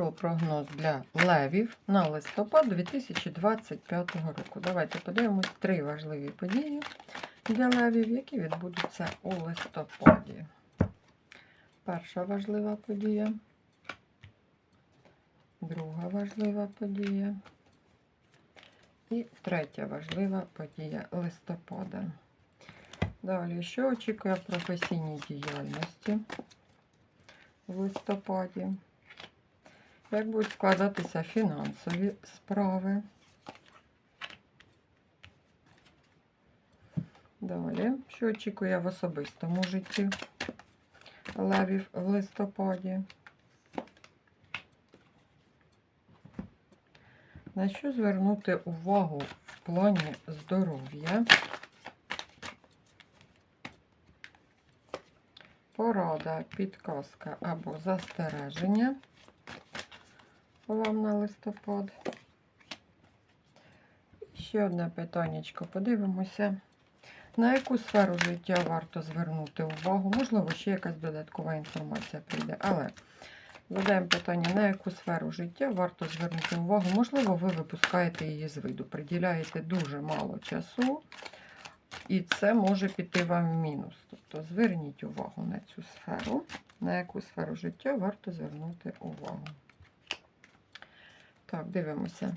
Таро-прогноз для левів на листопад 2025 року. Давайте подивимось три важливі події для левів, які відбудуться у листопаді. Перша важлива подія, друга важлива подія і третя важлива подія листопада. Далі, що очікує професійній діяльності в листопаді? Як будуть складатися фінансові справи? Далі, що очікує в особистому житті левів в листопаді? На що звернути увагу в плані здоров'я? Порада, підказка або застереження вам на листопад. Ще одне питаннячко. Подивимося, на яку сферу життя варто звернути увагу. Можливо, ще якась додаткова інформація прийде. Але задаємо питання, на яку сферу життя варто звернути увагу. Можливо, ви випускаєте її з виду, приділяєте дуже мало часу. І це може піти вам в мінус. Тобто зверніть увагу на цю сферу, на яку сферу життя варто звернути увагу. Так, дивимося.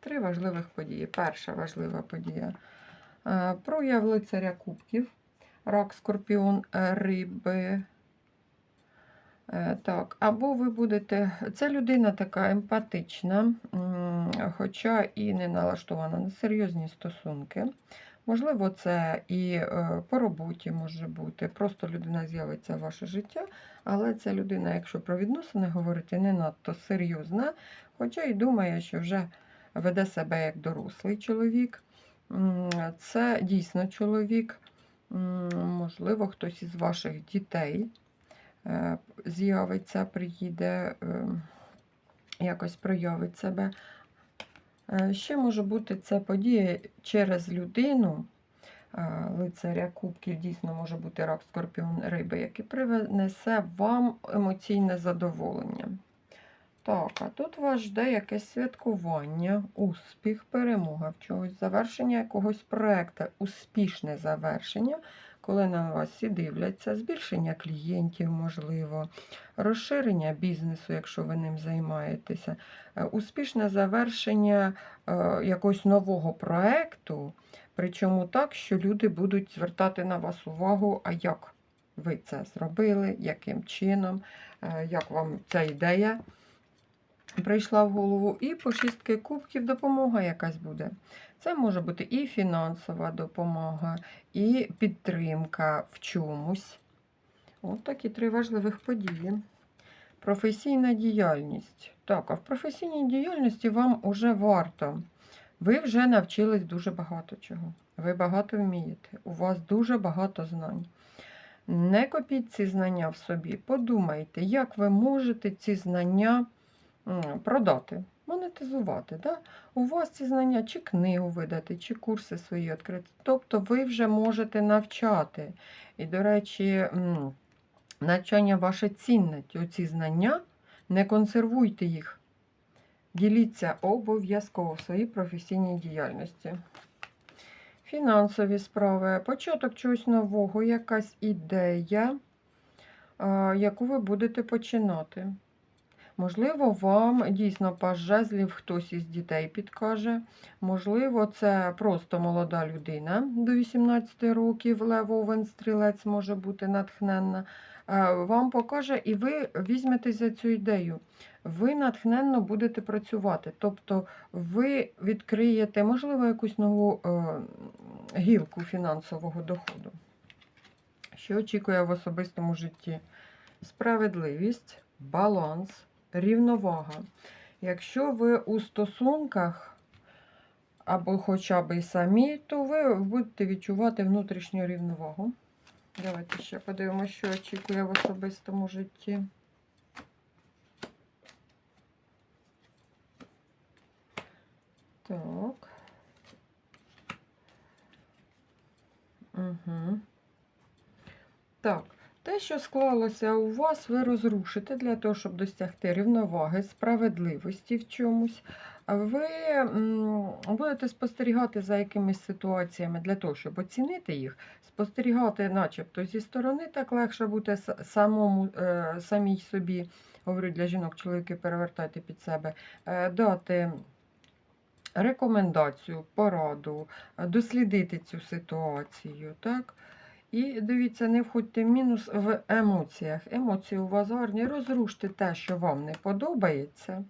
Три важливих події. Перша важлива подія. Е, Прояв лицаря кубків, рак, скорпіон, е, риби. Е, Так, або ви будете. Це людина така емпатична, хоча і не налаштована на серйозні стосунки. Можливо, це і е, по роботі може бути. Просто людина з'явиться в ваше життя, але ця людина, якщо про відносини говорити, не надто серйозна, хоча й думає, що вже веде себе як дорослий чоловік. Це дійсно чоловік, можливо, хтось із ваших дітей е, з'явиться, приїде, е, якось проявить себе. Е, Ще може бути це подія через людину. е, Лицаря кубків дійсно може бути рак, скорпіон, риби, який принесе вам емоційне задоволення. Так, а тут вас жде якесь святкування, успіх, перемога в чогось, завершення якогось проєкту, успішне завершення, коли на вас всі дивляться, збільшення клієнтів, можливо, розширення бізнесу, якщо ви ним займаєтеся, е, успішне завершення е, якогось нового проєкту, причому так, що люди будуть звертати на вас увагу, а як ви це зробили, яким чином, е, як вам ця ідея прийшла в голову, і по шістки кубків допомога якась буде. Це може бути і фінансова допомога, і підтримка в чомусь. От такі три важливих події. Професійна діяльність. Так, а в професійній діяльності вам уже варто. Ви вже навчились дуже багато чого. Ви багато вмієте. У вас дуже багато знань. Не копіть ці знання в собі. Подумайте, як ви можете ці знання продати, монетизувати. Да? У вас ці знання чи книгу видати, чи курси свої відкрити. Тобто ви вже можете навчати. І, до речі, навчання ваше цінне. Оці знання, не консервуйте їх. Діліться обов'язково в своїй професійній діяльності. Фінансові справи, початок чогось нового, якась ідея, яку ви будете починати. Можливо, вам дійсно паж жезлів хтось із дітей підкаже. Можливо, це просто молода людина до 18 років, лев овен стрілець може бути натхненна. Е, Вам покаже, і ви візьметесь за цю ідею. Ви натхненно будете працювати. Тобто ви відкриєте, можливо, якусь нову е, гілку фінансового доходу. Що очікує в особистому житті? Справедливість, баланс, рівновага. Якщо ви у стосунках або хоча б і самі, то ви будете відчувати внутрішню рівновагу. Давайте ще подивимося, що очікує в особистому житті. Так. Угу. Так, те, що склалося у вас, ви розрушите для того, щоб досягти рівноваги, справедливості в чомусь. Ви будете спостерігати за якимись ситуаціями для того, щоб оцінити їх, спостерігати, начебто, зі сторони, так легше с- самому, е, самій собі, говорю для жінок, чоловіки перевертайте під себе, е, дати рекомендацію, пораду, е, дослідити цю ситуацію. так? І дивіться, не входьте мінус в емоціях. Емоції у вас гарні. Розруште те, що вам не подобається.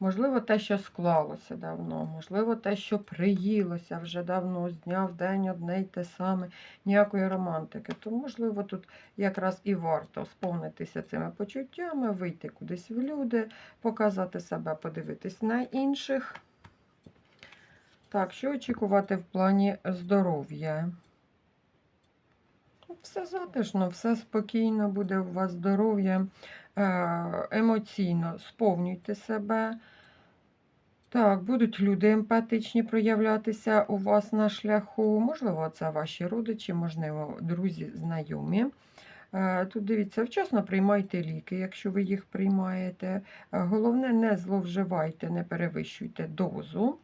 Можливо, те, що склалося давно, можливо, те, що приїлося вже давно, з дня в день одне й те саме, ніякої романтики. То, можливо, тут якраз і варто сповнитися цими почуттями, вийти кудись в люди, показати себе, подивитись на інших. Так, що очікувати в плані здоров'я? Все затишно, все спокійно буде у вас здоров'я, е, емоційно сповнюйте себе. Так, будуть люди емпатичні проявлятися у вас на шляху. Можливо, це ваші родичі, можливо, друзі, знайомі. Е, Тут дивіться, вчасно приймайте ліки, якщо ви їх приймаєте. Е, Головне, не зловживайте, не перевищуйте дозу.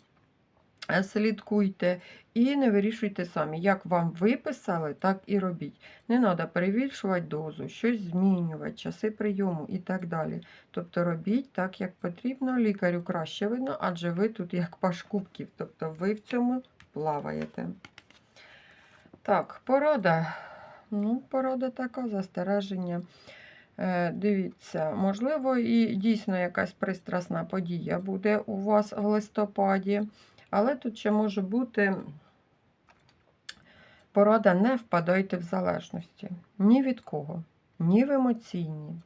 Е, Слідкуйте і не вирішуйте самі. Як вам виписали, так і робіть. Не треба перевищувати дозу, щось змінювати, часи прийому і так далі. Тобто робіть так, як потрібно. Лікарю краще видно, адже ви тут як паш кубків, тобто ви в цьому плаваєте. Так, порада. Ну, порада така, застереження. Е, Дивіться, можливо, і дійсно якась пристрасна подія буде у вас в листопаді. Але тут ще може бути порада не впадайте в залежності. Ні від кого, ні в емоційні,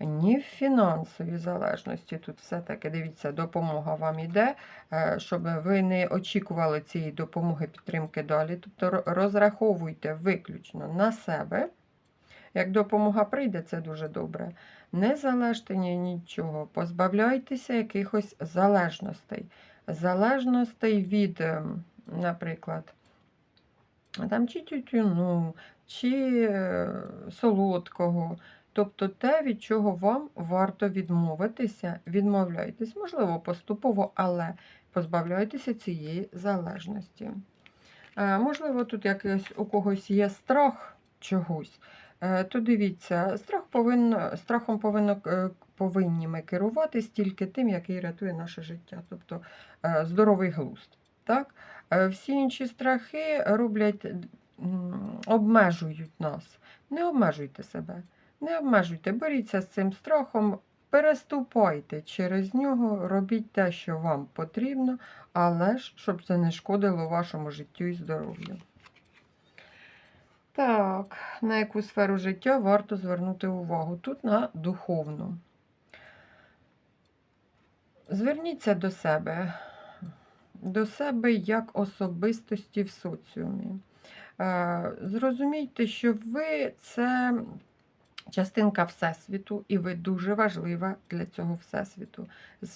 ні в фінансові залежності. Тут все-таки, дивіться, допомога вам іде, е, щоб ви не очікували цієї допомоги підтримки далі. Тобто розраховуйте виключно на себе. Як допомога прийде, це дуже добре. Не залежте ні нічого, позбавляйтеся якихось залежностей залежностей від, ем, наприклад, там, чи тютюну, чи е, солодкого. Тобто те, від чого вам варто відмовитися, відмовляйтесь, можливо, поступово, але позбавляйтеся цієї залежності. Е, Можливо, тут якийсь у когось є страх чогось, то дивіться, страх повинно, страхом повинно, е, повинні ми керуватись тільки тим, який рятує наше життя, тобто е, здоровий глузд. Так? Е, Всі інші страхи роблять, обмежують нас. Не обмежуйте себе, не обмежуйте, боріться з цим страхом, переступайте через нього, робіть те, що вам потрібно, але ж щоб це не шкодило вашому життю і здоров'ю. Так, на яку сферу життя варто звернути увагу? Тут на духовну. Зверніться до себе, до себе як особистості в соціумі. Е, Зрозумійте, що ви це частинка Всесвіту, і ви дуже важлива для цього Всесвіту.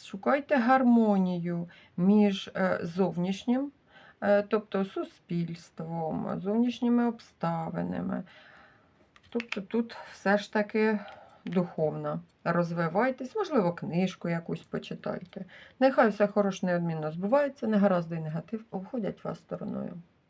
Шукайте гармонію між е, зовнішнім, тобто суспільством, зовнішніми обставинами. Тобто тут все ж таки духовно розвивайтесь, можливо, книжку якусь почитайте. Нехай все хороше неодмінно збувається, негаразди і негатив обходять вас стороною.